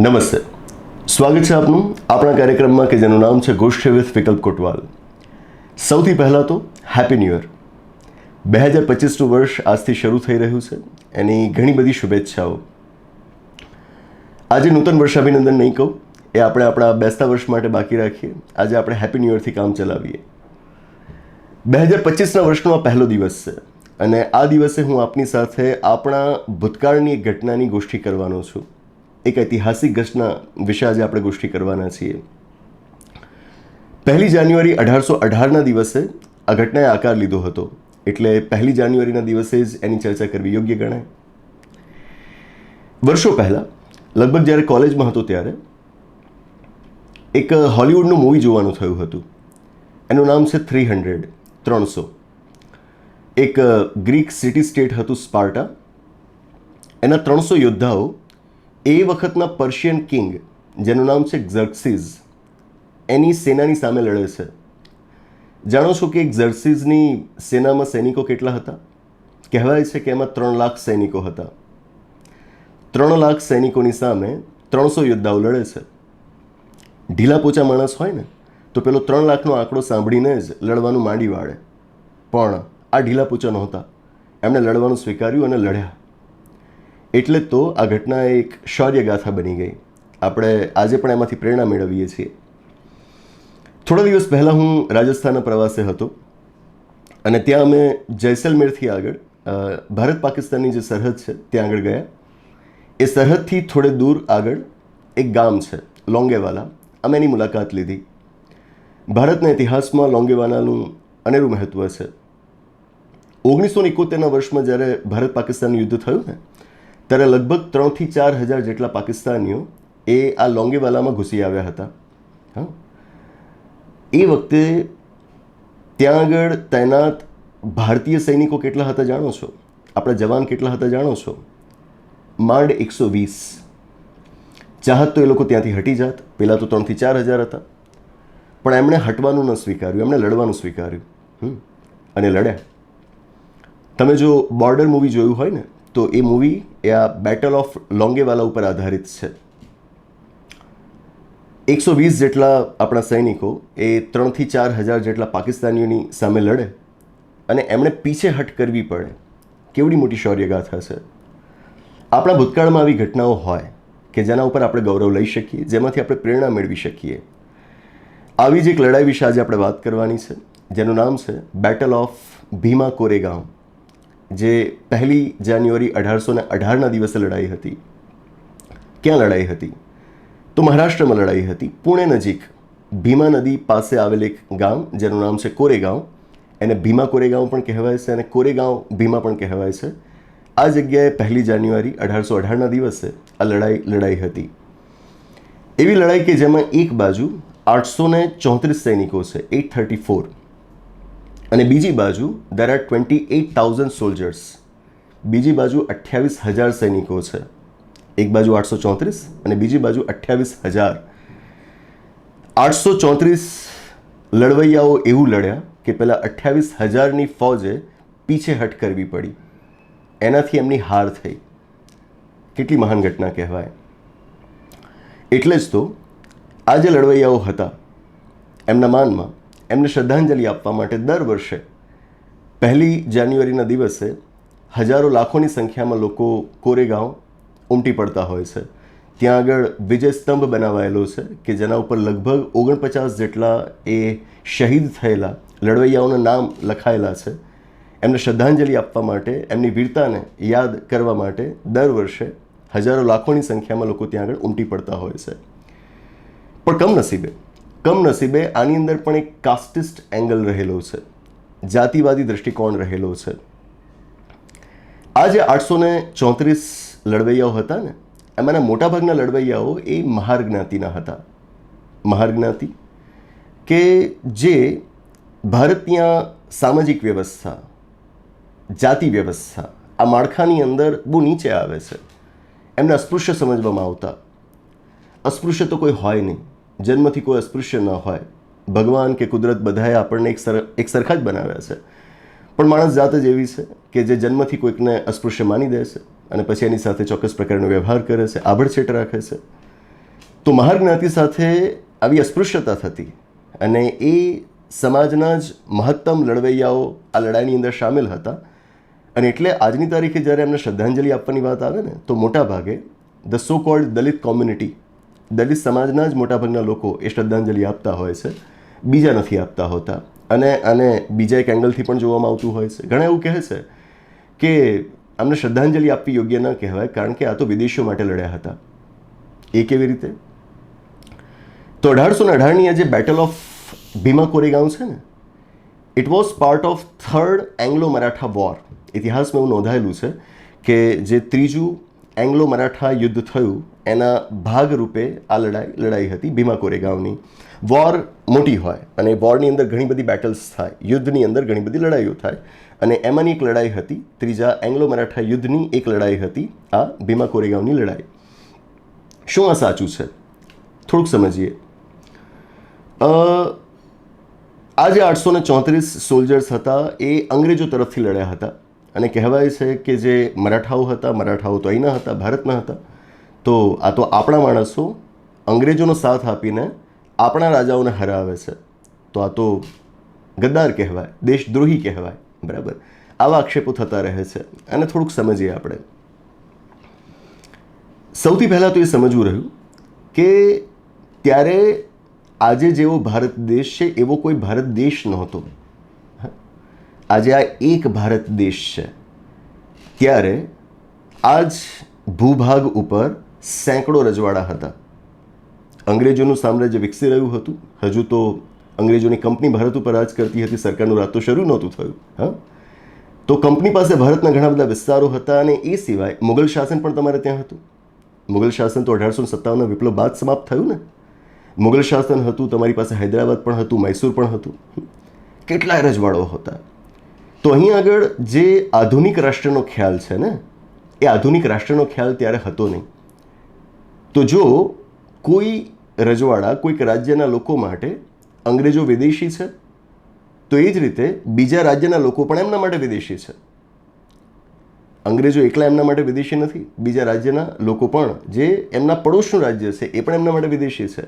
નમસ્તે. સ્વાગત છે આપનું આપણા કાર્યક્રમમાં કે જેનું નામ છે ગોષ્ઠી વિથ વિકલ્પ કોટવાલ. સૌથી પહેલાં તો હેપી ન્યૂ યર બે હજાર પચીસનું વર્ષ આજથી શરૂ થઈ રહ્યું છે. એની ઘણી બધી શુભેચ્છાઓ. આજે નૂતન વર્ષાભિનંદન નહીં કહું. એ આપણે આપણા બેસતા વર્ષ માટે બાકી રાખીએ. આજે આપણે હેપી ન્યૂ યરથી કામ ચલાવીએ. બે હજાર પચીસના વર્ષનો આ પહેલો દિવસ છે. અને આ દિવસે હું આપની સાથે આપણા ભૂતકાળની એક ઘટનાની ગોષ્ઠી કરવાનો છું. એક ઐતિહાસિક ઘટના વિશે આજે આપણે ગોષ્ઠી કરવાના છીએ. પહેલી જાન્યુઆરી અઢારસો અઢારના દિવસે આ ઘટનાએ આકાર લીધો હતો. એટલે પહેલી જાન્યુઆરીના દિવસે જ એની ચર્ચા કરવી યોગ્ય ગણાય. વર્ષો પહેલાં, લગભગ જ્યારે કોલેજમાં હતો ત્યારે, એક હોલિવૂડનું મૂવી જોવાનું થયું હતું. એનું નામ છે થ્રી હંડ્રેડ, ત્રણસો. એક ગ્રીક સિટી સ્ટેટ હતું સ્પાર્ટા. એના ત્રણસો યોદ્ધાઓ એ વખતના પર્શિયન કિંગ જેનું નામ છે ઝર્ક્સીઝ એની સેનાની સામે લડે છે. જાણો છો કે ઝર્સીઝની સેનામાં સૈનિકો કેટલા હતા? કહેવાય છે કે એમાં ત્રણ લાખ સૈનિકો હતા. ત્રણ લાખ સૈનિકોની સામે ત્રણસો યોદ્ધાઓ લડે છે. ઢીલા પોચા માણસ હોય ને, તો પેલો ત્રણ લાખનો આંકડો સાંભળીને જ લડવાનું માંડી વાળે. પણ આ ઢીલા પૂચા નહોતા. એમણે લડવાનું સ્વીકાર્યું અને લડ્યા. એટલે તો આ ઘટના એક શૌર્યગાથા બની ગઈ. આપણે આજે પણ એમાંથી પ્રેરણા મેળવીએ છીએ. થોડા દિવસ પહેલાં હું રાજસ્થાનના પ્રવાસે હતો અને ત્યાં અમે જૈસલમેરથી આગળ ભારત પાકિસ્તાનની જે સરહદ છે, ત્યાં આગળ ગયા. એ સરહદથી થોડે દૂર આગળ એક ગામ છે, લોંગેવાલા. અમે એની મુલાકાત લીધી. ભારતના ઇતિહાસમાં લોંગેવાલાનું અનેરું મહત્ત્વ છે. ઓગણીસો એકોતેરના વર્ષમાં જ્યારે ભારત પાકિસ્તાનનું યુદ્ધ થયું ને ત્યારે લગભગ ત્રણથી ચાર હજાર જેટલા પાકિસ્તાનીઓ એ આ લોંગેવાલામાં ઘૂસી આવ્યા હતા. હા? એ વખતે ત્યાં આગળ તૈનાત ભારતીય સૈનિકો કેટલા હતા જાણો છો? આપણા જવાન કેટલા હતા જાણો છો? માંડ એકસો વીસ. ચાહત તો એ લોકો ત્યાંથી હટી જાત. પહેલાં તો ત્રણથી ચાર હજાર હતા. પણ એમણે હટવાનું ન સ્વીકાર્યું, એમણે લડવાનું સ્વીકાર્યું. અને લડ્યા. તમે જો બોર્ડર મૂવી જોયું હોય ને તો એ મૂવી એ આ બેટલ ઓફ લોંગેવાલા ઉપર આધારિત છે. એકસો વીસ જેટલા આપણા સૈનિકો એ ત્રણથી ચાર હજાર જેટલા પાકિસ્તાનીઓની સામે લડે અને એમણે પીછેહટ કરવી પડે. કેવડી મોટી શૌર્યગાથા છે. આપણા ભૂતકાળમાં આવી ઘટનાઓ હોય કે જેના ઉપર આપણે ગૌરવ લઈ શકીએ, જેમાંથી આપણે પ્રેરણા મેળવી શકીએ. આવી જ એક લડાઈ વિશે આજે આપણે વાત કરવાની છે, જેનું નામ છે બેટલ ઓફ ભીમા કોરેગાંવ. જે પહેલી જાન્યુઆરી અઢારસો ને અઢારના દિવસે લડાઈ હતી. ક્યાં લડાઈ હતી? તો મહારાષ્ટ્રમાં લડાઈ હતી. પુણે નજીક ભીમા નદી પાસે આવેલ એક ગામ, જેનું નામ છે કોરેગાંવ. એને ભીમા કોરેગાંવ પણ કહેવાય છે અને કોરેગાંવ ભીમા પણ કહેવાય છે. આ જગ્યાએ પહેલી જાન્યુઆરી અઢારસો અઢારના દિવસે આ લડાઈ લડાઈ હતી. એવી લડાઈ કે જેમાં એક બાજુ આઠસો ચોત્રીસ સૈનિકો છે એટ થર્ટી ફોર અને બીજી બાજુ there are twenty eight thousand soldiers બીજી બાજુ અઠ્યાવીસ હજાર સૈનિકો છે. એક બાજુ આઠસો ચોત્રીસ અને બીજી બાજુ અઠ્યાવીસ હજાર. આઠસો ચોત્રીસ લડવૈયાઓ એવું લડ્યા કે પહેલાં અઠ્યાવીસ હજારની ફૌજે પીછે હટ કરવી પડી. એનાથી એમની હાર થઈ. કેટલી મહાન ઘટના કહેવાય. એટલે જ તો આ જે લડવૈયાઓ હતા, એમના માનમાં એમને શ્રદ્ધાંજલિ આપવા માટે દર વર્ષે પહેલી જાન્યુઆરીના દિવસે હજારો લાખોની સંખ્યામાં લોકો કોરેગાંવ ઉમટી પડતા હોય છે. ત્યાં આગળ વિજય સ્તંભ બનાવાયેલો છે કે જેના ઉપર લગભગ ઓગણપચાસ જેટલા એ શહીદ થયેલા લડવૈયાઓના નામ લખાયેલા છે. એમને શ્રદ્ધાંજલિ આપવા માટે, એમની વીરતાને યાદ કરવા માટે દર વર્ષે હજારો લાખોની સંખ્યામાં લોકો ત્યાં આગળ ઉમટી પડતા હોય છે. પણ કમનસીબે કમનસીબે આની અંદર પણ એક કાસ્ટિસ્ટ એંગલ રહેલો છે. જાતિવાદી દૃષ્ટિકોણ રહેલો છે. આ જે આઠસો ને ચોત્રીસ લડવૈયાઓ હતા ને, એમાંના મોટાભાગના લડવૈયાઓ એ મહાર જ્ઞાતિના હતા. મહાર જ્ઞાતિ કે જે ભારતની સામાજિક વ્યવસ્થા, જાતિ વ્યવસ્થા, આ માળખાની અંદર બહુ નીચે આવે છે. એમને અસ્પૃશ્ય સમજવામાં આવતા. અસ્પૃશ્ય તો કોઈ હોય નહીં. જન્મથી કોઈ અસ્પૃશ્ય ન હોય. ભગવાન કે કુદરત બધાએ આપણને એક સર, એક સરખા જ બનાવ્યા છે. પણ માણસ જાત જ એવી છે કે જે જન્મથી કોઈકને અસ્પૃશ્ય માની દે છે અને પછી એની સાથે ચોક્કસ પ્રકારનો વ્યવહાર કરે છે, આભડછેટ રાખે છે. તો મહાર જ્ઞાતિ સાથે આવી અસ્પૃશ્યતા થતી અને એ સમાજના જ મહત્તમ લડવૈયાઓ આ લડાઈની અંદર સામેલ હતા અને એટલે આજની તારીખે જ્યારે એમને શ્રદ્ધાંજલિ આપવાની વાત આવે ને, તો મોટા ભાગે the so called Dalit community Dalit સમાજના જ મોટાભાગના લોકો એ શ્રદ્ધાંજલિ આપતા હોય છે. બીજા નથી આપતા હોતા. અને આને બીજા એક એંગલથી પણ જોવામાં આવતું હોય છે. ઘણા એવું કહે છે કે આમને શ્રદ્ધાંજલિ આપવી યોગ્ય ન કહેવાય કારણ કે આ તો વિદેશીઓ માટે લડ્યા હતા. એ કેવી રીતે? તો અઢારસો ને અઢારની આ જે બેટલ ઓફ ભીમા કોરેગાંવ છે ને it was part of third Anglo Maratha war ઇતિહાસમાં એવું નોંધાયેલું છે કે જે ત્રીજું એંગ્લો મરાઠા યુદ્ધ થયું એના ભાગરૂપે આ લડાઈ લડાઈ હતી ભીમા કોરેગાંવની વોર મોટી હોય અને વોરની અંદર ઘણી બધી બેટલ્સ થાય, યુદ્ધની અંદર ઘણી બધી લડાઈઓ થાય અને એમાંની એક લડાઈ હતી, ત્રીજા એંગ્લો મરાઠા યુદ્ધની એક લડાઈ હતી આ ભીમા કોરેગાંવની લડાઈ. શું આ સાચું છે? થોડુંક સમજીએ. આ જે આઠસો ને ચોત્રીસ સોલ્જર્સ હતા, એ અંગ્રેજો તરફથી લડ્યા હતા. અને કહેવાય છે કે જે મરાઠાઓ હતા, મરાઠાઓ તો અહીંના હતા, ભારતના હતા તો આ તો આપણા માણસો અંગ્રેજોનો સાથ આપીને આપણા રાજાઓને હરાવે છે. તો આ તો ગદ્દાર કહેવાય, દેશદ્રોહી કહેવાય, બરાબર? આવા આક્ષેપો થતા રહે છે. અને થોડુંક સમજીએ આપણે. સૌથી પહેલાં તો એ સમજવું રહ્યું કે ત્યારે આજે જેવો ભારત દેશ છે, એવો કોઈ ભારત દેશ નહોતો. આજે આ એક ભારત દેશ છે. ત્યારે આ જ ભૂભાગ ઉપર સેંકડો રજવાડા હતા. અંગ્રેજોનું સામ્રાજ્ય વિકસી રહ્યું હતું. હજુ તો અંગ્રેજોની કંપની ભારત ઉપર રાજ કરતી હતી, સરકારનું રાજ તો શરૂ નહોતું થયું, હા? તો કંપની પાસે ભારતના ઘણા બધા વિસ્તારો હતા અને એ સિવાય મુગલ શાસન પણ તમારે ત્યાં હતું. મુગલ શાસન તો અઢારસો સત્તાવનના વિપ્લવ બાદ સમાપ્ત થયું ને? મુગલ શાસન હતું, તમારી પાસે હૈદરાબાદ પણ હતું, મૈસૂર પણ હતું. કેટલાય રજવાડો હતા. તો અહીં આગળ જે આધુનિક રાષ્ટ્રનો ખ્યાલ છે ને, એ આધુનિક રાષ્ટ્રનો ખ્યાલ ત્યારે હતો નહીં. તો જો કોઈ રજવાડા કોઈક રાજ્યના લોકો માટે અંગ્રેજો વિદેશી છે, તો એ જ રીતે બીજા રાજ્યના લોકો પણ એમના માટે વિદેશી છે. અંગ્રેજો એકલા એમના માટે વિદેશી નથી, બીજા રાજ્યના લોકો પણ જે એમના પડોશનું રાજ્ય છે એ પણ એમના માટે વિદેશી છે.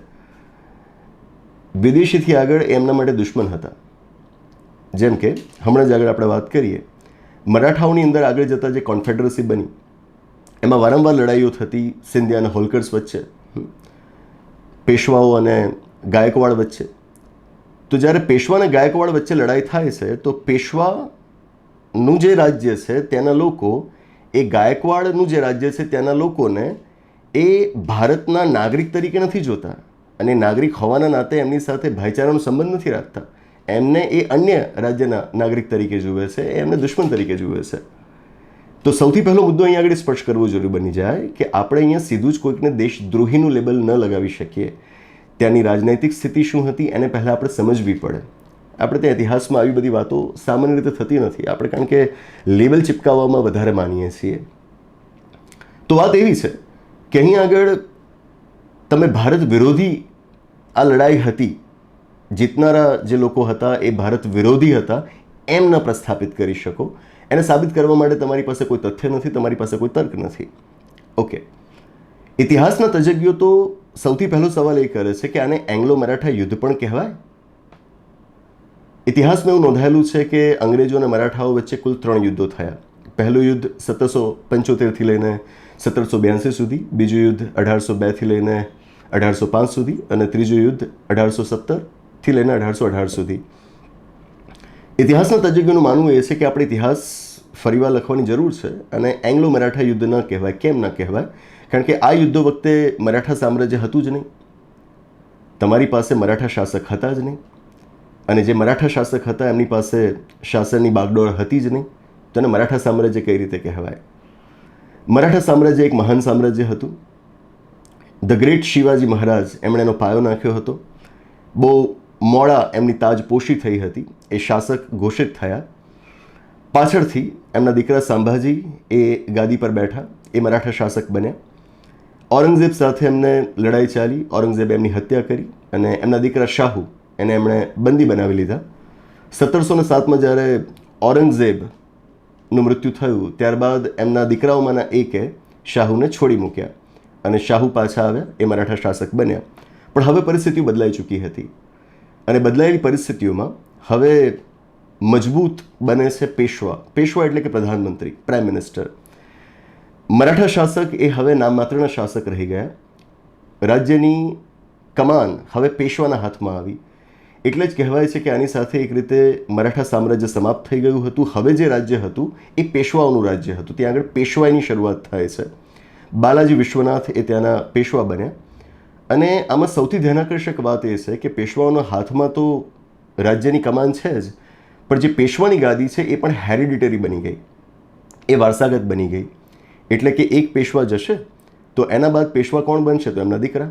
વિદેશીથી આગળ એમના માટે દુશ્મન હતા. જેમ કે હમણાં જ આગળ આપણે વાત કરીએ, મરાઠાઓની અંદર આગળ જતાં જે કોન્ફેડરસી બની એમાં વારંવાર લડાઈઓ થતી સિંધિયા અને હોલકર્સ વચ્ચે પેશવાઓ અને ગાયકવાડ વચ્ચે. તો જ્યારે પેશવા અને ગાયકવાડ વચ્ચે લડાઈ થાય છે, તો પેશવાનું જે રાજ્ય છે, ત્યાંના લોકો, એ ગાયકવાડનું જે રાજ્ય છે, ત્યાંના લોકોને એ ભારતના નાગરિક તરીકે નથી જોતા અને નાગરિક હોવાના નાતે એમની સાથે ભાઈચારાનો સંબંધ નથી રાખતા. એમને એ અન્ય રાજ્યના નાગરિક તરીકે જુએ છે એ એમને દુશ્મન તરીકે જુએ છે. તો સૌથી પહેલો મુદ્દો અહીંયા આગળ સ્પર્શ કરવો જરૂરી બની જાય કે આપણે અહીંયા સીધું જ કોઈકને દેશદ્રોહીનું લેબલ ન લગાવી શકીએ. ત્યાંની રાજનૈતિક સ્થિતિ શું હતી એને પહેલાં આપણે સમજવી પડે. આપણે ત્યાં ઇતિહાસમાં આવી બધી વાતો સામાન્ય રીતે થતી નથી. આપણે કારણ કે લેબલ ચિપકાવવામાં વધારે માનીએ છીએ. તો વાત એવી છે કે અહીં આગળ તમે ભારત વિરોધી આ લડાઈ હતી, જીતનારા જે લોકો હતા એ ભારત વિરોધી હતા એમ ન પ્રસ્થાપિત કરી શકો. એને સાબિત કરવા માટે તમારી પાસે કોઈ તથ્ય નથી, તમારી પાસે કોઈ તર્ક નથી. ઓકે ઇતિહાસના તજજ્ઞો તો સૌથી પહેલો સવાલ એ કરે છે કે આને એંગ્લો મરાઠા યુદ્ધ પણ કહેવાય? ઇતિહાસમાં એવું નોંધાયેલું છે કે અંગ્રેજો અને મરાઠાઓ વચ્ચે કુલ ત્રણ યુદ્ધો થયા. પહેલું યુદ્ધ સત્તરસો પંચોતેરથી લઈને સત્તરસો બ્યાસી સુધી, બીજું યુદ્ધ અઢારસો બેથી લઈને અઢારસો પાંચ સુધી અને ત્રીજું યુદ્ધ અઢારસો સત્તરથી લઈને અઢારસો અઢાર સુધી. ઇતિહાસના તજજ્ઞોનું માનવું એ છે કે આપણે ઇતિહાસ ફરીવાર લખવાની જરૂર છે અને એંગ્લો મરાઠા યુદ્ધ ન કહેવાય, કેમ ન કહેવાય? કારણ કે આ યુદ્ધો વખતે મરાઠા સામ્રાજ્ય હતું જ નહીં. તમારી પાસે મરાઠા શાસક હતા જ નહીં. અને જે મરાઠા શાસક હતા, એમની પાસે શાસનની બાગડોળ હતી જ નહીં. તો એને મરાઠા સામ્રાજ્ય કઈ રીતે કહેવાય? મરાઠા સામ્રાજ્ય એક મહાન સામ્રાજ્ય હતું. ધ ગ્રેટ શિવાજી મહારાજ એમણે એનો પાયો નાખ્યો હતો. બહુ મોડા એમની તાજપોશી થઈ હતી, એ શાસક ઘોષિત થયા. પાછળથી એમના દીકરા સંભાજી એ ગાદી પર બેઠા, એ મરાઠા શાસક બન્યા. ઔરંગઝેબ સાથે એમને લડાઈ ચાલી, ઔરંગઝેબે એમની હત્યા કરી અને એમના દીકરા શાહુ એને એમણે બંદી બનાવી લીધા. સત્તરસો ને સાતમાં જ્યારે ઔરંગઝેબનું મૃત્યુ થયું, ત્યારબાદ એમના દીકરાઓમાંના એકે શાહુને છોડી મૂક્યા અને શાહુ પાછા આવ્યા, એ મરાઠા શાસક બન્યા. પણ હવે પરિસ્થિતિ બદલાઈ ચૂકી હતી. અને બદલાયેલી પરિસ્થિતિઓમાં હવે મજબૂત બને છે પેશવા. પેશવા એટલે કે પ્રધાનમંત્રી, પ્રાઇમ મિનિસ્ટર. મરાઠા શાસક એ હવે નામ માત્રના શાસક રહી ગયા. રાજ્યની કમાન હવે પેશવાના હાથમાં આવી. એટલે જ કહેવાય છે કે આની સાથે એક રીતે મરાઠા સામ્રાજ્ય સમાપ્ત થઈ ગયું હતું. હવે જે રાજ્ય હતું એ પેશવાઓનું રાજ્ય હતું. ત્યાં આગળ પેશવાઈની શરૂઆત થાય છે. બાલાજી વિશ્વનાથ એ ત્યાંના પેશવા બન્યા. અને આમાં સૌથી ધ્યાનાકર્ષક વાત એ છે કે પેશવાઓના હાથમાં તો રાજ્યની કમાન છે જ, પણ જે પેશવાની ગાદી છે એ પણ હેરિડિટરી બની ગઈ. એ વારસાગત બની ગઈ. એટલે કે એક પેશવા જશે, તો એના બાદ પેશવા કોણ બનશે? તો એમના દીકરા.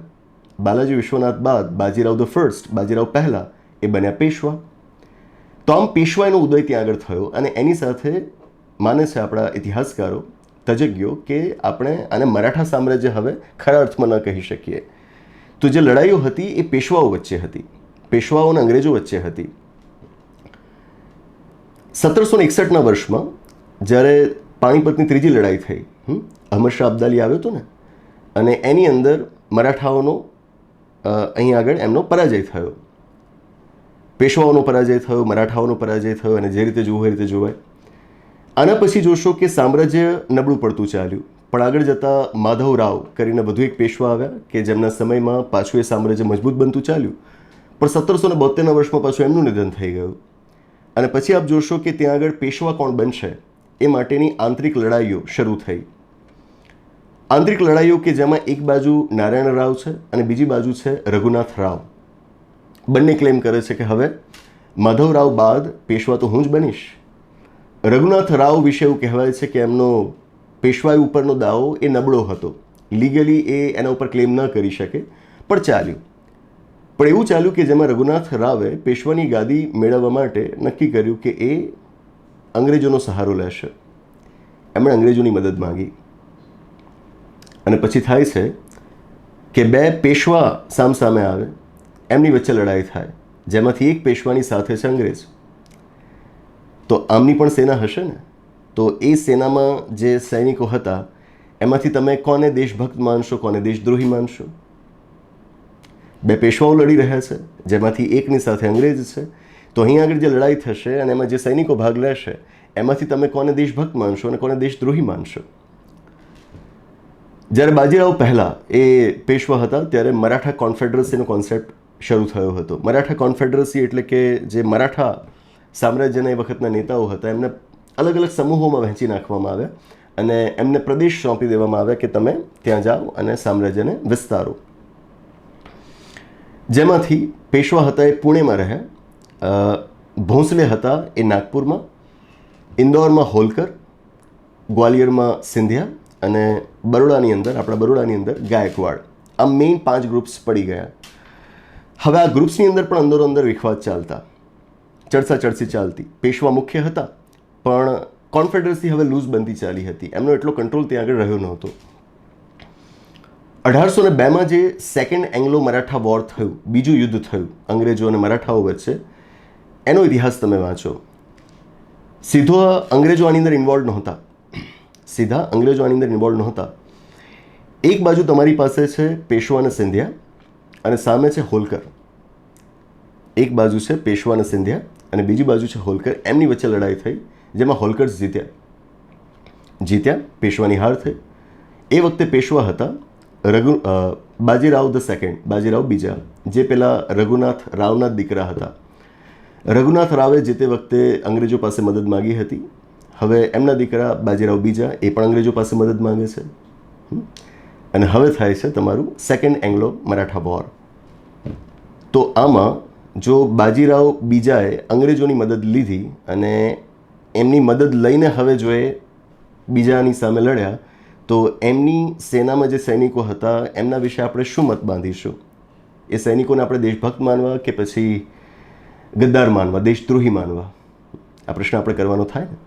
બાલાજી વિશ્વનાથ બાદ બાજીરાવ ધ ફર્સ્ટ બાજીરાવ પહેલાં, એ બન્યા પેશવા. તો આમ પેશવાઈનો ઉદય ત્યાં આગળ થયો અને એની સાથે માને છે આપણા ઇતિહાસકારો, તજજ્ઞો કે આપણે આને મરાઠા સામ્રાજ્ય હવે ખરા અર્થમાં ન કહી શકીએ. તો જે લડાઈઓ હતી એ પેશવાઓ વચ્ચે હતી. પેશવાઓ અને અંગ્રેજો વચ્ચે હતી. સત્તરસો ને એકસઠના વર્ષમાં જ્યારે પાણીપતની ત્રીજી લડાઈ થઈ હમ, અહમદ શાહ અબ્દાલી આવ્યો હતો ને અને એની અંદર મરાઠાઓનો અહીં આગળ એમનો પરાજય થયો. પેશવાઓનો પરાજય થયો મરાઠાઓનો પરાજય થયો અને જે રીતે જોવું એ રીતે જોવાય. આના પછી જોશો કે સામ્રાજ્ય નબળું પડતું ચાલ્યું. પણ આગળ જતાં માધવ રાવ કરીને વધુ એક પેશવા આવ્યા કે જેમના સમયમાં પાછું એ સામ્રાજ્ય મજબૂત બનતું ચાલ્યું. પણ સત્તરસો ને બોતેરના વર્ષમાં પાછું એમનું નિધન થઈ ગયું. અને પછી આપ જોશો કે ત્યાં આગળ પેશવા કોણ બનશે એ માટેની આંતરિક લડાઈઓ શરૂ થઈ. આંતરિક લડાઈઓ કે જેમાં એક બાજુ નારાયણ રાવ છે અને બીજી બાજુ છે રઘુનાથ રાવ. બંને ક્લેમ કરે છે કે હવે માધવ રાવ બાદ પેશવા તો હું જ બનીશ. રઘુનાથ રાવ વિશે એવું કહેવાય છે કે એમનો પેશવાઈ ઉપરનો દાવો એ નબળો હતો. લીગલી એ એના ઉપર ક્લેમ ન કરી શકે, પણ ચાલ્યું. પણ એવું ચાલ્યું કે જેમાં રઘુનાથ રાવે પેશવાની ગાદી મેળવવા માટે નક્કી કર્યું કે એ અંગ્રેજોનો સહારો લેશે. એમણે અંગ્રેજોની મદદ માંગી. અને પછી થાય છે કે બે પેશવા સામસામે આવે, એમની વચ્ચે લડાઈ થાય, જેમાંથી એક પેશવાની સાથે છે અંગ્રેજ. તો આમની પણ સેના હશે ને? તો એ સેનામાં જે સૈનિકો હતા, એમાંથી તમે કોને દેશભક્ત માનશો, કોને દેશદ્રોહી માનશો? બે પેશવાઓ લડી રહ્યા છે, જેમાંથી એકની સાથે અંગ્રેજ છે. તો અહીં આગળ જે લડાઈ થશે અને એમાં જે સૈનિકો ભાગ લેશે, એમાંથી તમે કોને દેશભક્ત માનશો અને કોને દેશદ્રોહી માનશો? જ્યારે બાજીરાવ પહેલાં એ પેશવા હતા, ત્યારે મરાઠા કોન્ફેડરસીનો કોન્સેપ્ટ શરૂ થયો હતો. મરાઠા કોન્ફેડરસી એટલે કે જે મરાઠા સામ્રાજ્યના એ વખતના નેતાઓ હતા, એમને અલગ અલગ સમૂહોમાં વહેંચી નાખવામાં આવ્યા અને એમને પ્રદેશ સોંપી દેવામાં આવ્યા કે તમે ત્યાં જાઓ અને સામ્રાજ્યને વિસ્તારો. જેમાંથી પેશવા હતા એ પુણેમાં રહ્યા ભોંસલે હતા એ નાગપુરમાં, ઇન્દોરમાં હોલકર, ગ્વાલિયરમાં સિંધિયા અને બરોડાની અંદર, આપણા બરોડાની અંદર ગાયકવાડ. આ મેઇન પાંચ ગ્રુપ્સ પડી ગયા. હવે આ ગ્રુપ્સની અંદર પણ અંદરો અંદર વિખવાદ ચાલતા. ચડસા ચડસી ચાલતી. પેશવા મુખ્ય હતા. પણ કોન્ફેડરસી હવે લૂઝ બનતી ચાલી હતી. એમનો એટલો કંટ્રોલ ત્યાં આગળ રહ્યો નહોતો. અઢારસો ને બેમાં જે સેકન્ડ એંગ્લો મરાઠા વોર થયું, બીજું યુદ્ધ થયું, અંગ્રેજો અને મરાઠાઓ વચ્ચે, એનો ઇતિહાસ તમે વાંચો. સીધો અંગ્રેજો આની અંદર ઇન્વોલ્વ નહોતા. સીધા અંગ્રેજો આની અંદર ઇન્વોલ્વ નહોતા. એક બાજુ તમારી પાસે છે પેશવા અને સિંધિયા અને સામે છે હોલકર. એક બાજુ છે પેશવા અને સિંધિયા અને બીજી બાજુ છે હોલકર. એમની વચ્ચે લડાઈ થઈ. જેમાં હોલકર્સ જીત્યા. જીત્યા, પેશવાની હાર થઈ. એ વખતે પેશવા હતા રઘુ બાજીરાવ ધ સેકન્ડ, બાજીરાવ બીજા, જે પેલા રઘુનાથ રાવના દીકરા હતા. રઘુનાથ રાવે જે તે વખતે અંગ્રેજો પાસે મદદ માંગી હતી. હવે એમના દીકરા બાજીરાવ બીજા, એ પણ અંગ્રેજો પાસે મદદ માંગે છે. અને હવે થાય છે તમારું સેકન્ડ એંગ્લો મરાઠા વોર તો આમાં જો બાજીરાવ બીજાએ અંગ્રેજોની મદદ લીધી અને એમની મદદ લઈને હવે જો એ બીજાની સામે લડ્યા, તો એમની સેનામાં જે સૈનિકો હતા, એમના વિશે આપણે શું મત બાંધીશું? એ સૈનિકોને આપણે દેશભક્ત માનવા કે પછી ગદ્દાર માનવા, દેશદ્રોહી માનવા? આ પ્રશ્ન આપણે કરવાનો થાય ને?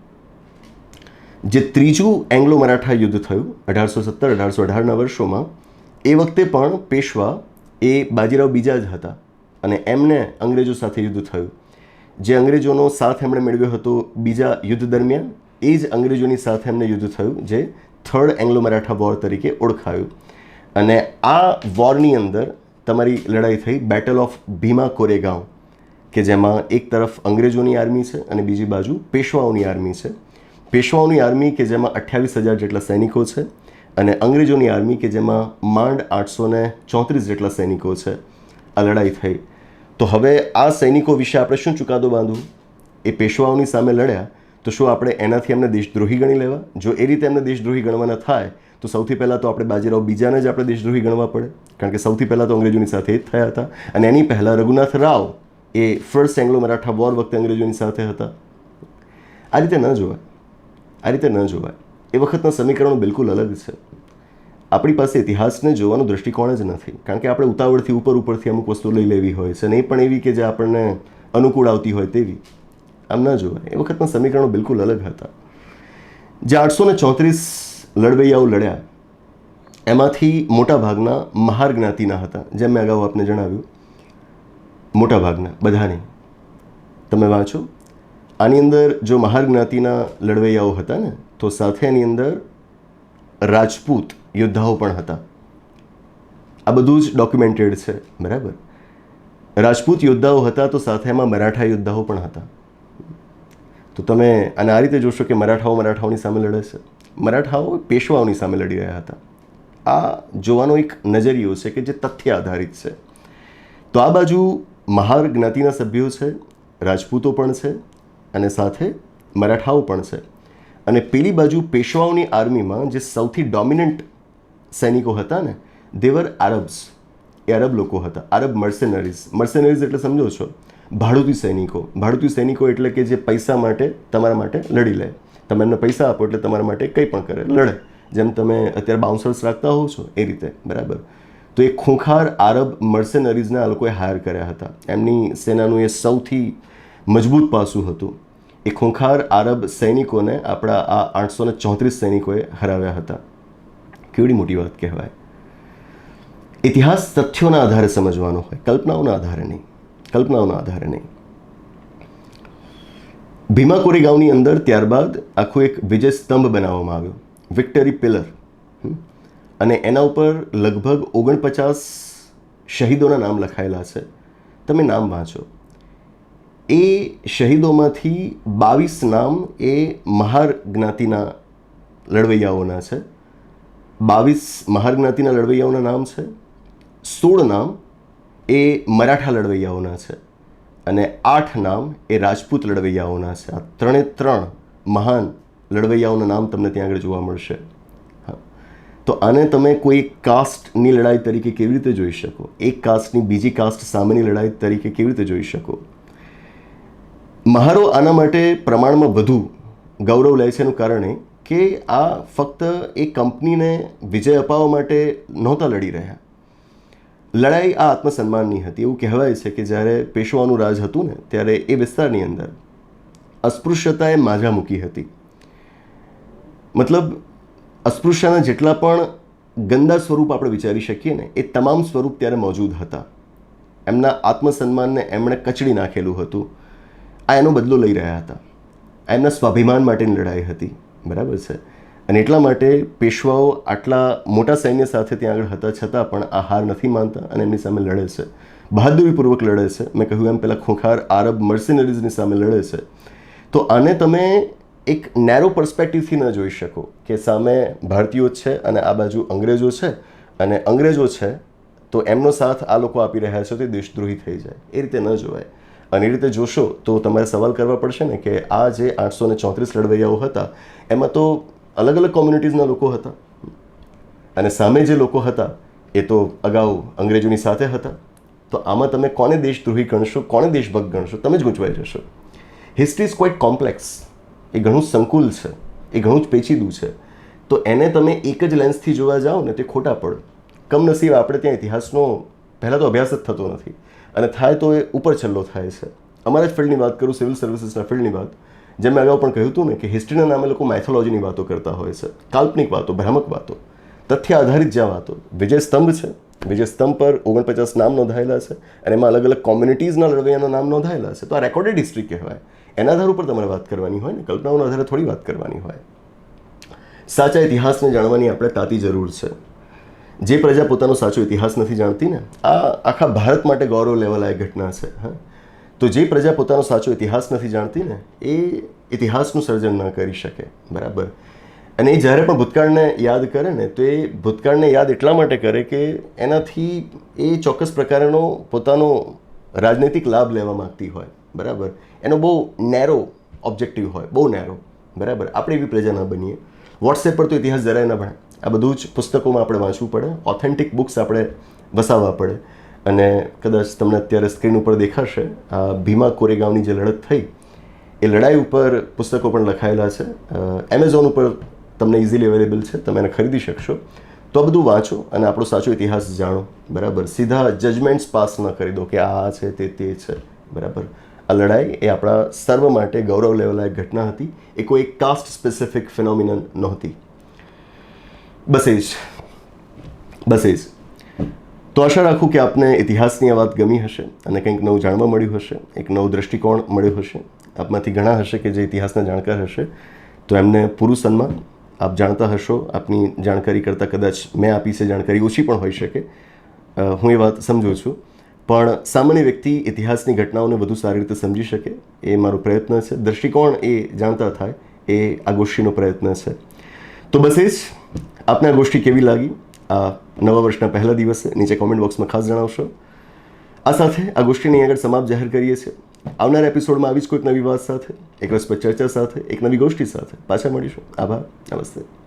જે ત્રીજું એંગ્લો મરાઠા યુદ્ધ થયું, અઢારસો સત્તર, અઢારસો અઢારના વર્ષોમાં, એ વખતે પણ પેશવા એ બાજીરાવ બીજા જ હતા અને એમને અંગ્રેજો સાથે યુદ્ધ થયું. જે અંગ્રેજોનો સાથ એમણે મેળવ્યો હતો બીજા યુદ્ધ દરમિયાન, એ જ અંગ્રેજોની સાથે એમને યુદ્ધ થયું, જે થર્ડ એંગ્લો મરાઠા વોર તરીકે ઓળખાયું. અને આ વોરની અંદર તમારી લડાઈ થઈ બેટલ ઓફ ભીમા કોરેગાંવ કે જેમાં એક તરફ અંગ્રેજોની આર્મી છે અને બીજી બાજુ પેશવાઓની આર્મી છે. પેશવાઓની આર્મી કે જેમાં અઠ્યાવીસ હજાર જેટલા સૈનિકો છે અને અંગ્રેજોની આર્મી કે જેમાં માંડ આઠસો ચોત્રીસ જેટલા સૈનિકો છે. આ લડાઈ થઈ. તો હવે આ સૈનિકો વિશે આપણે શું ચુકાદો બાંધવું? એ પેશવાઓની સામે લડ્યા, તો શું આપણે એનાથી એમને દેશદ્રોહી ગણી લેવા? જો એ રીતે એમને દેશદ્રોહી ગણવાના થાય, તો સૌથી પહેલાં તો આપણે બાજીરાવ બીજાને જ આપણે દેશદ્રોહી ગણવા પડે. કારણ કે સૌથી પહેલાં તો અંગ્રેજોની સાથે જ થયા હતા. અને એની પહેલાં રઘુનાથ રાવ એ ફર્સ્ટ એંગ્લો મરાઠા વોર વખતે અંગ્રેજોની સાથે હતા. આ રીતે ન જોવાય. આ રીતે ન જોવાય. એ વખતના સમીકરણો બિલકુલ અલગ છે. આપણી પાસે ઇતિહાસને જોવાનો દૃષ્ટિકોણ જ નથી. કારણ કે આપણે ઉતાવળથી ઉપર ઉપરથી અમુક વસ્તુ લઈ લેવી હોય છે અને પણ એવી કે જે આપણને અનુકૂળ આવતી હોય તેવી. આમ ન જોવાય. એ વખતના સમીકરણો બિલકુલ અલગ હતા. જે આઠસો ને ચોત્રીસ લડવૈયાઓ લડ્યા, એમાંથી મોટા ભાગના મહાર જ્ઞાતિના હતા. જેમ મેં અગાઉ આપને જણાવ્યું મોટા ભાગના બધા તમે વાંચો. આની અંદર જો મહાર જ્ઞાતિના લડવૈયાઓ હતા ને, તો સાથે એની અંદર રાજપૂત યોદ્ધાઓ પણ હતા. આ બધું જ ડોક્યુમેન્ટેડ છે, બરાબર? રાજપૂત યોદ્ધાઓ હતા તો સાથે એમાં મરાઠા યોદ્ધાઓ પણ હતા. તો તમે અને આ રીતે જોશો કે મરાઠાઓ મરાઠાઓની સામે લડે છે. મરાઠાઓ પેશવાઓની સામે લડી રહ્યા હતા. આ જોવાનો એક નજરિયો છે કે જે તથ્ય આધારિત છે. તો આ બાજુ મહાર જ્ઞાતિના સભ્યો છે, રાજપૂતો પણ છે અને સાથે મરાઠાઓ પણ છે. અને પેલી બાજુ પેશવાઓની આર્મીમાં જે સૌથી ડોમિનન્ટ સૈનિકો હતા ને દેવર આરબ્સ એ અરબ લોકો હતા. અરબ મર્સેનરીઝ મર્સેનરીઝ એટલે સમજો છો, ભાડુતી સૈનિકો. ભાડુતી સૈનિકો એટલે કે જે પૈસા માટે, તમારા માટે લડી લે. તમે એમને પૈસા આપો એટલે તમારા માટે કંઈ પણ કરે, લડે. જેમ તમે અત્યારે બાઉન્સર્સ રાખતા હોવ છો, એ રીતે. બરાબર? તો એ ખૂંખાર આરબ મર્સેનરીઝને આ લોકોએ હાયર કર્યા હતા. એમની સેનાનું એ સૌથી મજબૂત પાસું હતું. એ ખૂંખાર આરબ સૈનિકોને આપણા આ આઠસો ને ચોત્રીસ સૈનિકોએ હરાવ્યા હતા. કેવડી મોટી વાત કહેવાય? ઇતિહાસ તથ્યોના આધારે સમજવાનો હોય, કલ્પનાઓના આધારે નહીં, કલ્પનાઓના આધારે નહીં. ભીમા કોરેગાંવની અંદર ત્યારબાદ આખું એક વિજય સ્તંભ બનાવવામાં આવ્યો, વિક્ટરી પિલર અને એના ઉપર લગભગ ઓગણપચાસ શહીદોના નામ લખાયેલા છે. તમે નામ વાંચો. એ શહીદોમાંથી બાવીસ નામ એ મહાર જ્ઞાતિના લડવૈયાઓના છે. બાવીસ મહાર જ્ઞાતિના લડવૈયાઓના નામ છે. સોળ નામ એ મરાઠા લડવૈયાઓના છે અને આઠ નામ એ રાજપૂત લડવૈયાઓના છે. આ ત્રણે ત્રણ મહાન લડવૈયાઓના નામ તમને ત્યાં આગળ જોવા મળશે. હા. તો આને તમે કોઈ કાસ્ટની લડાઈ તરીકે કેવી રીતે જોઈ શકો? એક કાસ્ટની બીજી કાસ્ટ સામેની લડાઈ તરીકે કેવી રીતે જોઈ શકો? મહારો આના માટે પ્રમાણમાં વધુ ગૌરવ લે છે એનું કારણે કે આ ફક્ત એ કંપનીને વિજય અપાવવા માટે નહોતા લડી રહ્યા. લડાઈ આ આત્મસન્માનની હતી. એવું કહેવાય છે કે જ્યારે પેશવાનું રાજ હતું ને, ત્યારે એ વિસ્તારની અંદર અસ્પૃશ્યતાએ માજા મૂકી હતી. મતલબ, અસ્પૃશ્યના જેટલા પણ ગંદા સ્વરૂપ આપણે વિચારી શકીએ ને, એ તમામ સ્વરૂપ ત્યારે મોજૂદ હતા. એમના આત્મસન્માનને એમણે કચડી નાખેલું હતું. આ એનો બદલો લઈ રહ્યા હતા. આ એમના સ્વાભિમાન માટેની લડાઈ હતી. બરાબર છે. અને એટલા માટે પેશવાઓ આટલા મોટા સૈન્ય સાથે ત્યાં આગળ હતા છતાં પણ આ હાર નથી માનતા અને એમની સામે લડે છે. બહાદુરીપૂર્વક લડે છે. મેં કહ્યું એમ પહેલાં ખોખાર આરબ મર્સિનરીઝની સામે લડે છે. તો આને તમે એક નેરો પર્સપેક્ટિવથી ન જોઈ શકો કે સામે ભારતીયો છે અને આ બાજુ અંગ્રેજો છે અને અંગ્રેજો છે તો એમનો સાથ આ લોકો આપી રહ્યા છે તે દેશદ્રોહી થઈ જાય. એ રીતે ન જોવાય. અને રીતે જોશો તો તમારે સવાલ કરવા પડશે ને કે આ જે આઠસો ને ચોત્રીસ લડવૈયાઓ હતા, એમાં તો અલગ અલગ કોમ્યુનિટીઝના લોકો હતા. અને સામે જે લોકો હતા, એ તો અગાઉ અંગ્રેજોની સાથે હતા. તો આમાં તમે કોને દેશદ્રોહી ગણશો, કોને દેશભક્ત ગણશો, તમે જ ગૂંચવાઈ જશો. હિસ્ટ્રી ઇઝ ક્વાઇટ કોમ્પ્લેક્સ એ ઘણું સંકુલ છે. એ ઘણું જ પેચીદું છે. તો એને તમે એક જ લેન્સથી જોવા જાઓ ને તે ખોટા પડે. કમનસીબ આપણે ત્યાં ઇતિહાસનો પહેલાં તો અભ્યાસ જ થતો નથી. અને થાય તો એ ઉપર છેલ્લો થાય છે. અમારા જ ફિલ્ડની વાત કરું, સિવિલ સર્વિસીસના ફિલ્ડની વાત. જેમ મેં અગાઉ પણ કહ્યું હતું ને કે હિસ્ટ્રીના નામે લોકો માઇથોલોજીની વાતો કરતા હોય છે. કાલ્પનિક વાતો, ભ્રામક વાતો, તથ્ય આધારિત જ્યાં વાતો. વિજય સ્તંભ છે. વિજય સ્તંભ પર ઓગણપચાસ નામ નોંધાયેલા છે અને એમાં અલગ અલગ કોમ્યુનિટીઝના લડવૈયાના નામ નોંધાયેલા છે. તો આ રેકોર્ડેડ હિસ્ટ્રી કહેવાય. એના આધાર ઉપર તમારે વાત કરવાની હોય ને, કલ્પનાઓના આધારે થોડી વાત કરવાની હોય. સાચા ઇતિહાસને જાણવાની આપણે તાતી જરૂર છે. જે પ્રજા પોતાનો સાચો ઇતિહાસ નથી જાણતી ને, આ આખા ભારત માટે ગૌરવ લેવાલાયક ઘટના છે, હા. તો જે પ્રજા પોતાનો સાચો ઇતિહાસ નથી જાણતી ને, એ ઇતિહાસનું સર્જન ન કરી શકે, બરાબર. અને એ જ્યારે પણ ભૂતકાળને યાદ કરે ને, તો એ ભૂતકાળને યાદ એટલા માટે કરે કે એનાથી એ ચોક્કસ પ્રકારનો પોતાનો રાજનૈતિક લાભ લેવા માગતી હોય, બરાબર. એનો બહુ નેરો ઓબ્જેક્ટિવ હોય, બહુ નેરો બરાબર. આપણે એવી પ્રજા ન બનીએ. વોટ્સએપ પર તો ઇતિહાસ જરાય ન ભણે આ બધું જ પુસ્તકોમાં આપણે વાંચવું પડે. ઓથેન્ટિક બુક્સ આપણે વસાવવા પડે. અને કદાચ તમને અત્યારે સ્ક્રીન ઉપર દેખાશે, આ ભીમા કોરેગાંવની જે લડત થઈ, એ લડાઈ ઉપર પુસ્તકો પણ લખાયેલા છે. એમેઝોન ઉપર તમને ઇઝીલી અવેલેબલ છે. તમે એને ખરીદી શકશો. તો આ બધું વાંચો અને આપણો સાચો ઇતિહાસ જાણો. બરાબર? સીધા જજમેન્ટ્સ પાસ ન કરી દો કે આ છે, તે તે છે. બરાબર? આ લડાઈ એ આપણા સર્વ માટે ગૌરવ લેવલાયક ઘટના હતી. એ કોઈ કાસ્ટ સ્પેસિફિક ફિનોમિનન નહોતી. બસ એ જ બસ એ જ તો આશા રાખું કે આપને ઇતિહાસની આ વાત ગમી હશે અને કંઈક નવું જાણવા મળ્યું હશે એક નવું દૃષ્ટિકોણ મળ્યો હશે આપમાંથી ઘણા હશે કે જે ઇતિહાસના જાણકાર હશે તો એમને પૂરું સન્માન આપ જાણતા હશો આપની જાણકારી કરતાં કદાચ મેં આપી છે જાણકારી ઓછી પણ હોઈ શકે હું એ વાત સમજું છું પણ સામાન્ય વ્યક્તિ ઇતિહાસની ઘટનાઓને વધુ સારી રીતે સમજી શકે એ મારો પ્રયત્ન છે દૃષ્ટિકોણ એ જાણતા થાય એ આ ગોષ્ઠીનો પ્રયત્ન છે તો બસ એ જ. આપને આ ગોષ્ઠી કેવી લાગી? આ નવા વર્ષના પહેલા દિવસે નીચે કોમેન્ટ બોક્સમાં ખાસ જણાવશો. આ સાથે આ ગોષ્ઠીની આગળ સમાપ્ત જાહેર કરીએ છીએ. આવનાર એપિસોડમાં આવી જ કોઈક નવી વાત સાથે, એક રસપ્રદ ચર્ચા સાથે, એક નવી ગોષ્ઠી સાથે. પાછા મળીશું. આભાર. નમસ્તે.